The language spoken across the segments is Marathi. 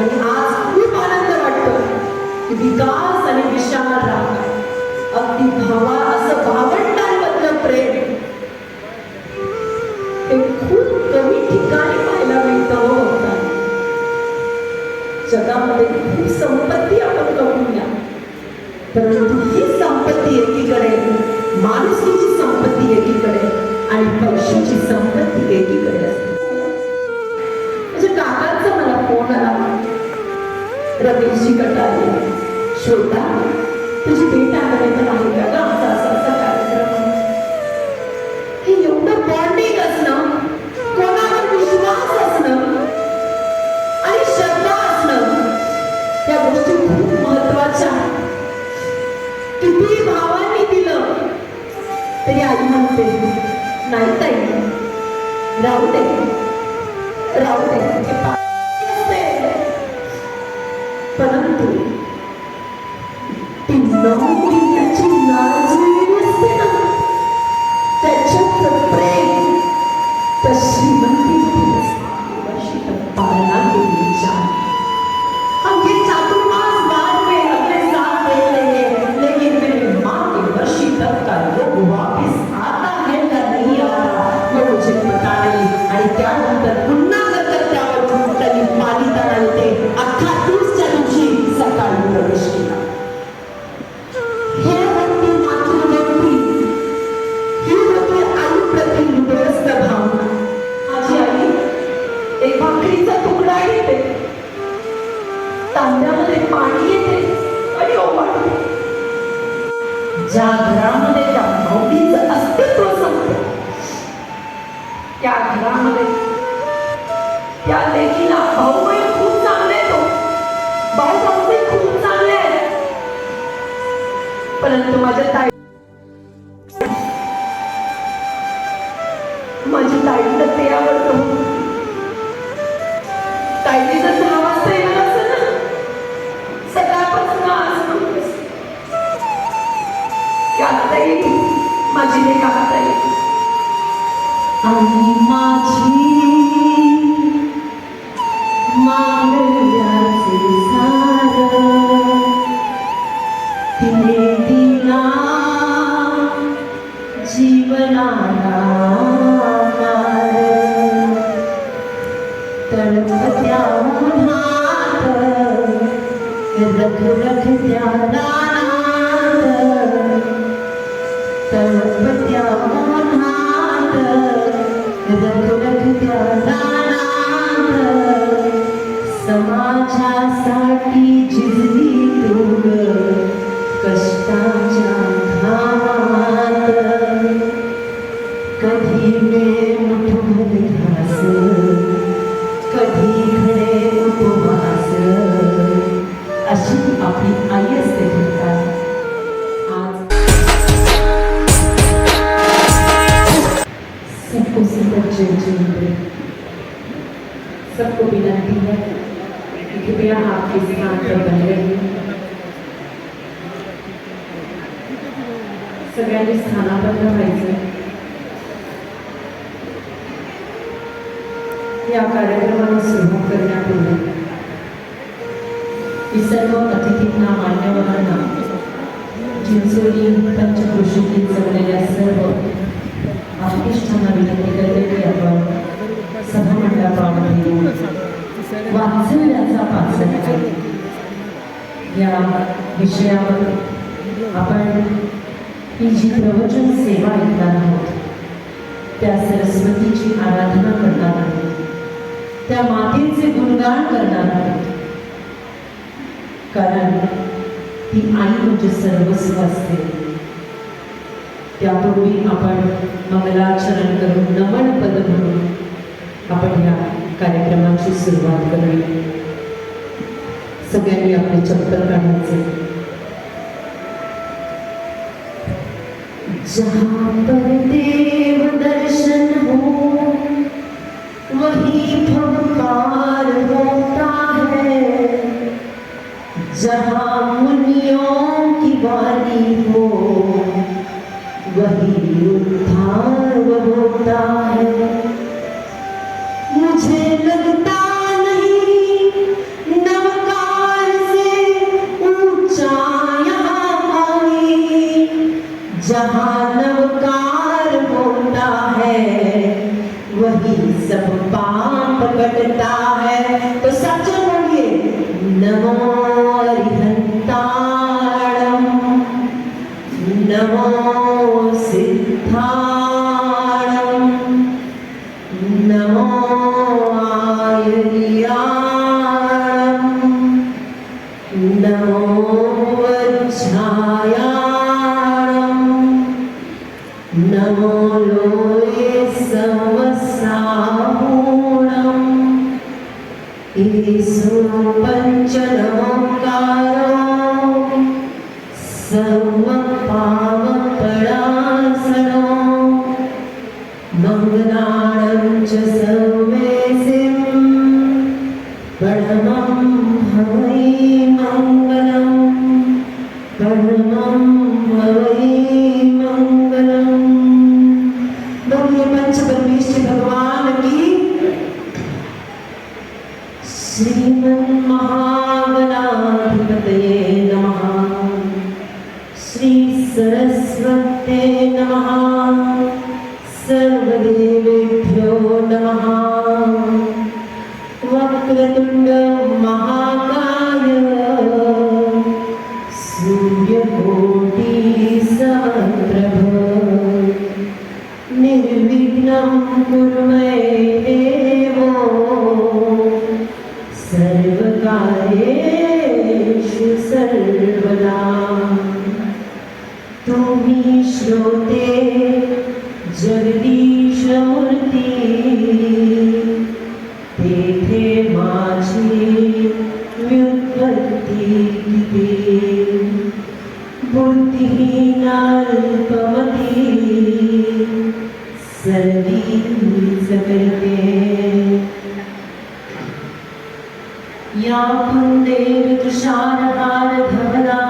आणि आज खूप आनंद वाटतो की विकास आणि विशाल अगदी भावा असं भावंडांमधलं प्रेम. ते खूप कमी ठिकाणी पाहायला मिळतं होतात जगामध्ये खूप संपत्ती आपण कमवूया परंतु ही संपत्ती एकीकडे माणुसकीची संपत्ती एकीकडे आणि पक्षीची संपत्ती एकीकडे असते. रमेशजी कटारे. श्रोता तुझी भेट अवेलेबल नाही का? ग असा असा असा कार्यक्रम. हे एवढं बॉन्डिंग असणं कोणावर विश्वास असणं आणि श्रद्धा असणं त्या गोष्टी खूप महत्त्वाच्या आहेत. किती भावांनी दिलं तरी आई म्हणते नाही ताई राहू दे. राहू दे आणि त्यानंतर माझी ताईला ते आवडतं सगळ्यांनी स्थानाबद्ध व्हायचं या कार्यक्रमाला सुरुवात करण्यापूर्वी मी सर्व अतिथींना मान्यवरांना चिंचोली पंचकृषीतील जमलेल्या सर्व आर्टिस्टांना विनंती करते की आपण सभामंडपामध्ये वाचविण्याचा पाचक या विषयावर आपण ही जी प्रवचन सेवा ऐकणार आहोत त्या सरस्वतीची आराधना करणार आहोत त्या मातेचे गुणगान करणार आहोत कारण ती आई म्हणजे सर्वस्व असते त्यापूर्वी आपण मंगलाचरण करून नमन पद म्हणून आपण या कार्यक्रमाची सुरुवात करूया सगळ्यांनी आपले चप्पल काढायचे. जहाँ पर देव दर्शन हो वही भव होता है। जहाँ मुनियों की वाणी हो वही उद्धार होता है। ईश्वर पंचनमो सर्वे सकले या कुन्देव तुषारपारधवला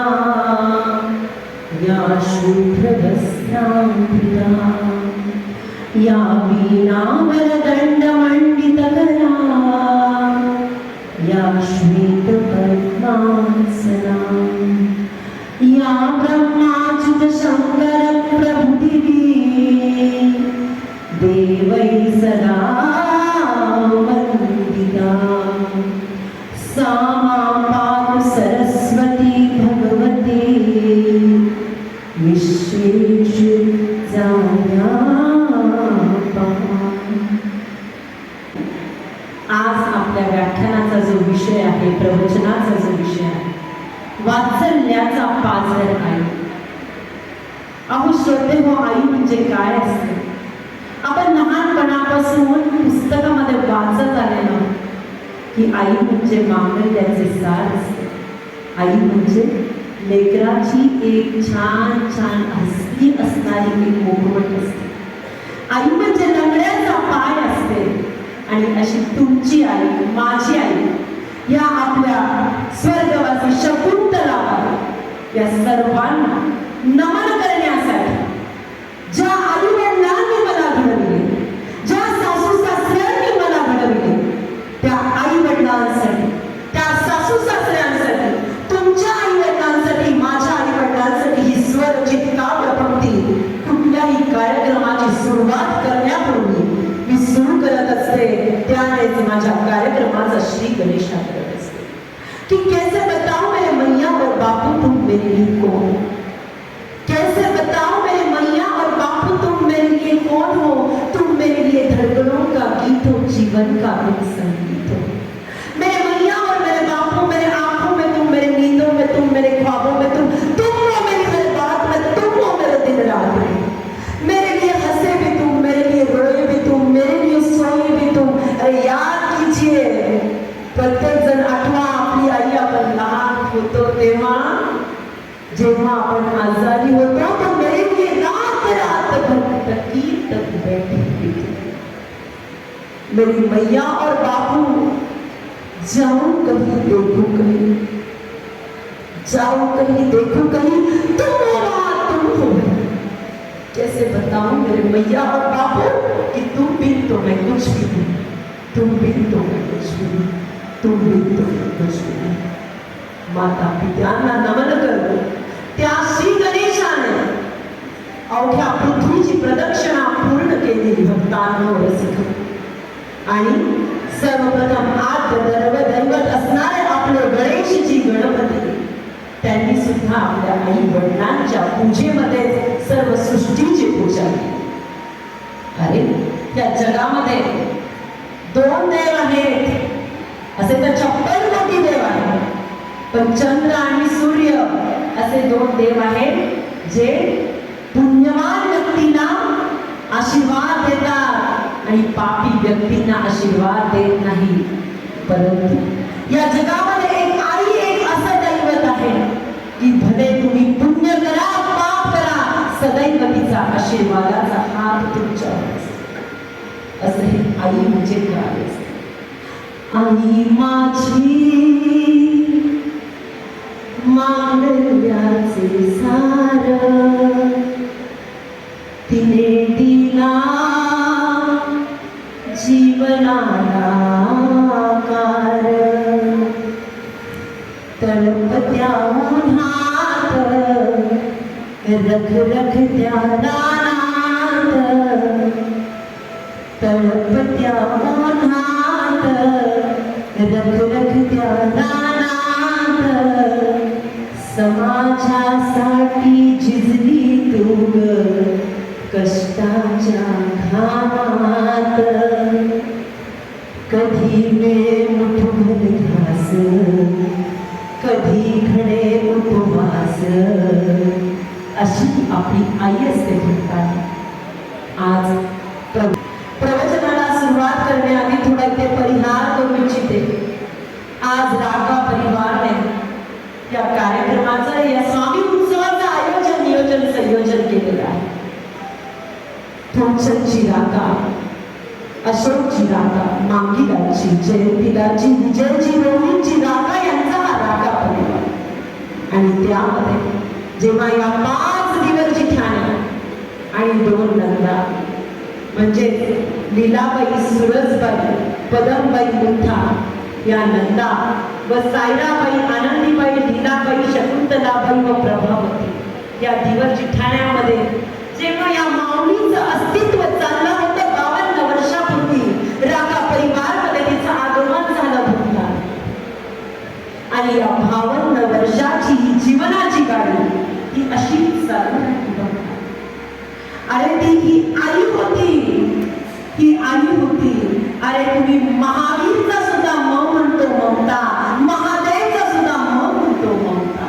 या शूद्रभस्राम्बिका या वीणावरदण्डमण्डितकला या विषय आहे प्रवचनाचा जो विषय आहे. वाचल्याचा पाजर आई अहो श्रद्धे हो आई म्हणजे काय असते? आपण लहानपणापासून पुस्तकामध्ये वाचत आलेलो की आई म्हणजे मांगल्याचे सार असते. आई म्हणजे लेकराची एक छान छान हस्ती असणारी एक मोहवट असते. आई म्हणजे लंगड्याचा पाय असते. आणि अशी तुमची आई माझी आई या आपल्या स्वर्गवासी शकुंतला या सर्वांना माता पित्यांना नमन करतो. त्या श्री गणेशाने अवघ्या पृथ्वीची प्रदक्षिणा पूर्ण केलेली भक्तांनो आणि सर्वप्रथम आद्य दर्व दैवत असणारे आपले गणेशजी गणपती त्यांनी सुद्धा आपल्या आई वडिलांच्या पूजेमध्ये सर्व सृष्टीची पूजा केली. अरे त्या जगामध्ये दोन देव आहेत. असे तर छप्पन कोटी देव आहेत. पण चंद्र आणि सूर्य असे दोन देव आहेत जे पुण्यवान व्यक्तींना आशीर्वाद देतात आणि पापी व्यक्तींना आशीर्वाद देत नाही. परंतु या जगामध्ये एक आई एक असं दैवत आहे की भले तुम्ही पुण्य करा पाप करा सदैव तिचा आशीर्वादाचा हात तुमच्या असं हे आई म्हणजे काय आणि आई माझी मांगल्याचे सार तिने दिला जीवनाला आकार तळपत्या उन्हात रख रख त्या आपली आई असते म्हणतात आज प्रवचनाला सुरुवात करण्याआधी थोडा ते परिहार करू इच्छिते. आज राका परिवारने या कार्यक्रमाचं या स्वामी उत्सवाचं आयोजन नियोजन संयोजन केलेलं आहे. थोमसनची राका अशोकची राका मांगीदाची जयंतीदाची विजयची रोहिणची राका यांचा हा राका परिवार. आणि त्यामध्ये जेव्हा या पाच आणि दोन नंदा म्हणजे लीलाबाई सुरजबाई पदमबाई मुठा या नंदा व सायराबाई आनंदीबाई लीलाबाई शकुंतलाबाई व प्रभावती. या दिवसची ठाण्यामध्ये जेव्हा या माऊलीचं अस्तित्व चाललं होतं बावन्न वर्षापूर्वी राका परिवारमध्ये तिचं आगमन झालं होतं. आणि या बावन्न वर्षाची जीवनाची गाडी ही अशीच चालू अरे ती ही आई होती. ही आई होती. अरे तुम्ही महावीरचा सुद्धा म म्हणतो ममता. महादेवचा सुद्धा म म्हणतो ममता.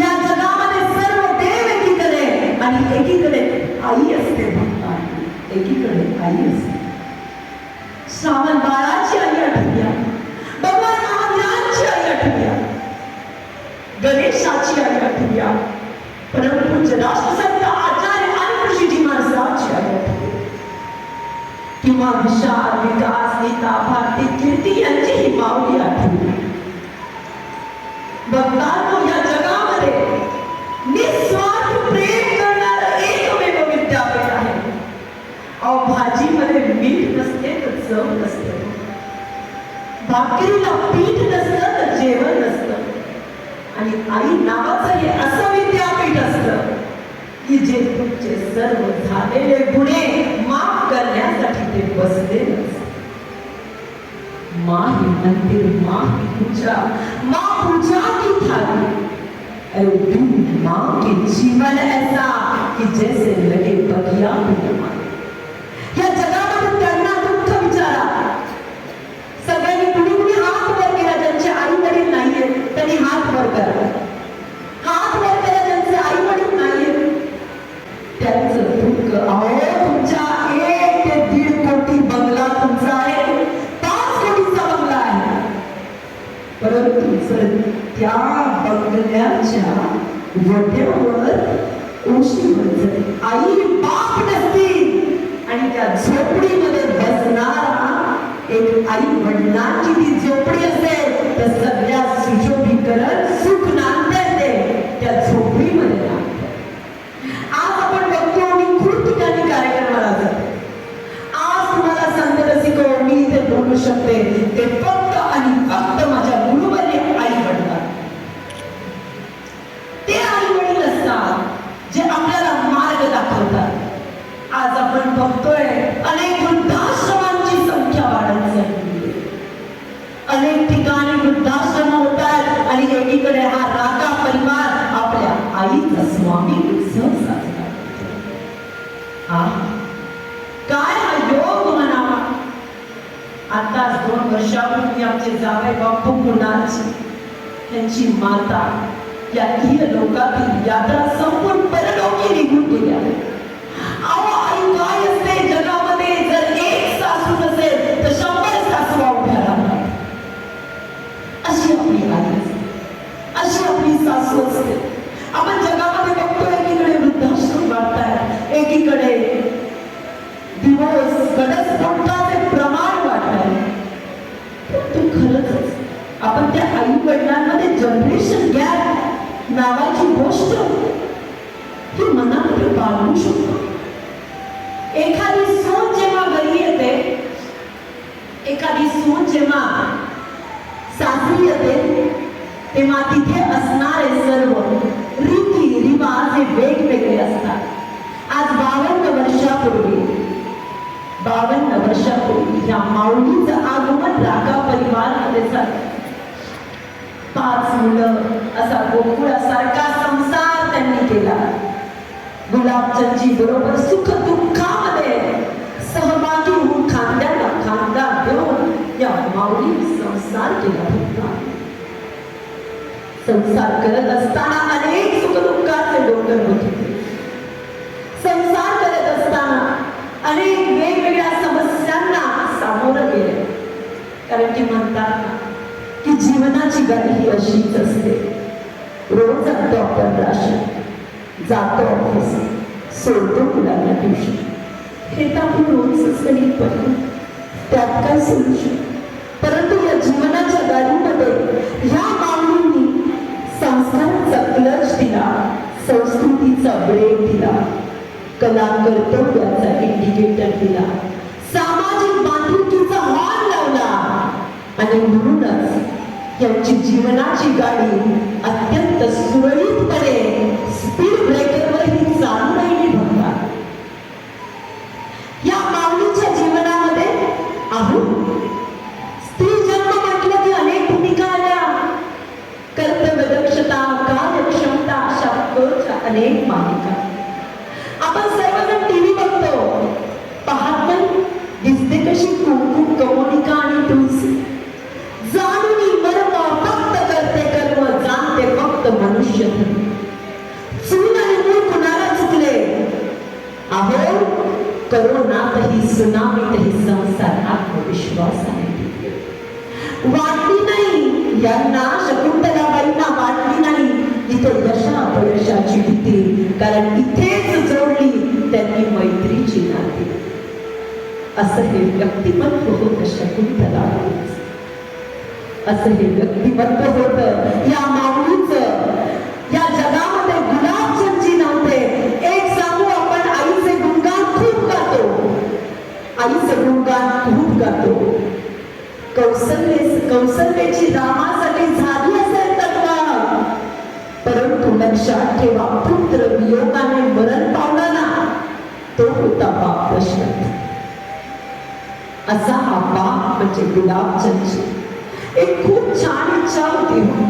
या जगामध्ये सर्व देव एकीकडे आणि एकीकडे आई असते ममता. एकीकडे आई असते. श्रावण बाळाची आई आठवूया भगवान महावीरांची आई आठवूया गणेशाची आई आठवूया परंतु राष्ट्रसंत आचार्य आणि ऋषीजी महाराजांची आई आठवल्या किंवा विशाल विकास गीता भारती कीर्ती यांची ही माऊली आठवली भक्तांनो या जगामध्ये निस्वार्थ प्रेम करणार एकमेव विद्यापीठ आहे. अहो भाजीमध्ये मीठ नसते. तर चव नसते भाकरीला पीठ नसतं तर जेवण नसतं. आणि आई नावाचं हे असं विद्यापीठ असतं की जे तुमचे सर्व झालेले गुन्हे माफ करण्यासाठी ते बसलेले असतं माँ ही मंदिर माँ की पूजा माँ पूजा की थाली अरे तू माँ के जीवन ऐसा कि जैसे लगे बगिया में परंतु त्या बंगल्याच्या वट्यावर उशी जर आई बाप नसतील आणि त्या झोपडीमध्ये बसणारा एक आई वडिलांची ती झोपडी असेल तर सगळ्या सुशोभीकरण सुख Marta आगमन रागा झालं पाच मुलं असा संसार त्यांनी केला। गुलाबचंदजी बरोबर सुख दुःखामध्ये सहभागी होऊन खांद्याला खांदा देऊन या माऊली संसार केला होता संसार करत असताना अनेक सुख दुःखाचे डोंगर होत। कारण की म्हणतात की जीवनाची गाडी ही अशीच असते. रोज जातो आपण राशी जातो ऑफिस सोडतो मुलांना ट्युशन हे तर आपण रोजच गणित पण त्यात काय सोल्युशन परंतु या जीवनाच्या गाडीमध्ये ह्या मागणींनी संस्काराचा क्लच दिला संस्कृतीचा ब्रेक दिला कला कर्तव्याचा इंडिकेटर दिला सामाजिक आणि म्हणूनच यांची जीवनाची गाडी अत्यंत सुरळीतपणे स्पीड ब्रेकरवर ही चालू असं हे व्यक्तिमत्व होतं शकुंतलाबाईंचं असं हे व्यक्तिमत्व होतं. या माऊलीचं या जगामध्ये गुलाबचंदजी नव्हते एक सांगू आपण आईचे गुणगान खूप गातो. आईचे गुणगान खूप गातो. कौशल्य कौशल्याची रामासाठी झाली असेल तत्वा परंतु लक्षात ठेवा पुत्र वियोगाने मरण पावला ना तो होता पाप प्रश्न. असा हा बाप म्हणजे गुलाबचंदची एक खूप छान इच्छा होती हो,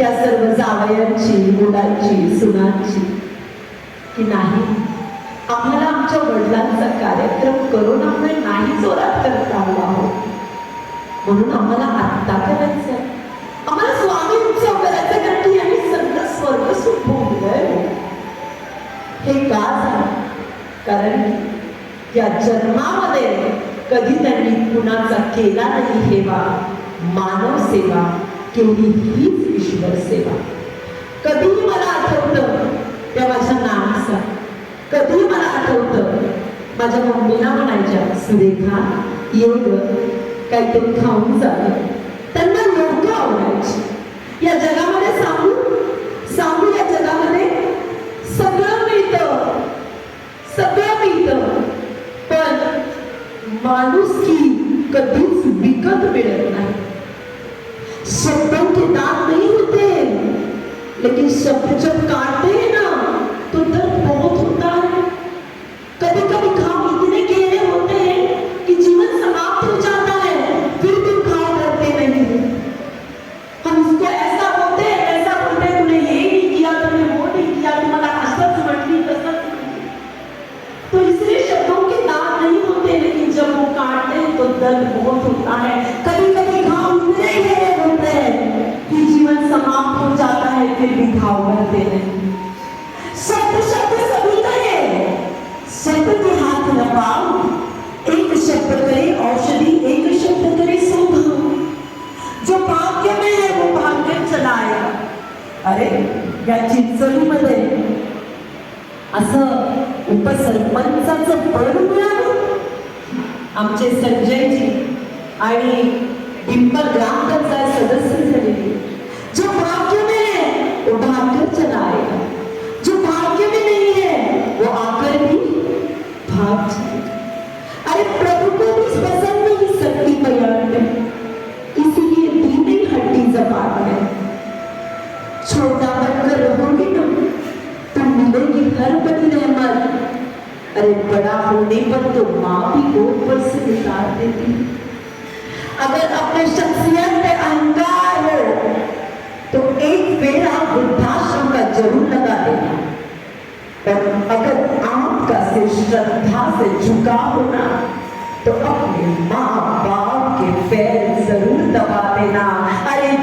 या सर्व जावयांची मुलांची सुनांची की नाही आम्हाला आमच्या वडिलांचा कार्यक्रम करोनामुळे नाही जोरात करता आला हो म्हणून आम्हाला आत्ता करायचं आम्हाला स्वामी उत्सव करायचा कारण की आम्ही सगळं स्वर्ग सुख हो. हे का झालं? कारण या जन्मामध्ये कधी त्यांनी कुणाचा केला नाही हेवा? मानव सेवा केवढी हीच ईश्वर सेवा. कधीही मला आठवतं त्या माझ्या नानीचा कधी मला आठवतं माझ्या मम्मीला म्हणायच्या सुरेखा ये ग काहीतरी खाऊन जातं त्यांना लोक आवडायची. या जगामध्ये सांगू सांगू या जगामध्ये सगळं मिळतं सगळं मिळतं पण माणुसकी कधीच विकत मिळत नाही. शब्दों के दांत नहीं होते. लेकिन सफरचंद काटे भाग्य में है वो भाग्य चलाए अरे या चिंचणीमध्ये असं उपसरपंचाचं पद मिळालं? आमचे संजयजी आणि डिंपल ग्रामपंचायत सदस्य झाले. जो भाग्य में है वो भाग्य चलाएगा जो भाग्य में नहीं है वो आकर भी भाग जाएगा अरे अरे बड़ा होने पर तो माँ भी गोद पर से निकाल देती अगर अपने शख्सियत में अहंकार हो तो एक बेड़ा वृद्धाश्रम का ज़रूर लगा देना। और अगर आपका सिर श्रद्धा से झुका होना तो अपने माँ बाप के पैर ज़रूर दबा देना। अरे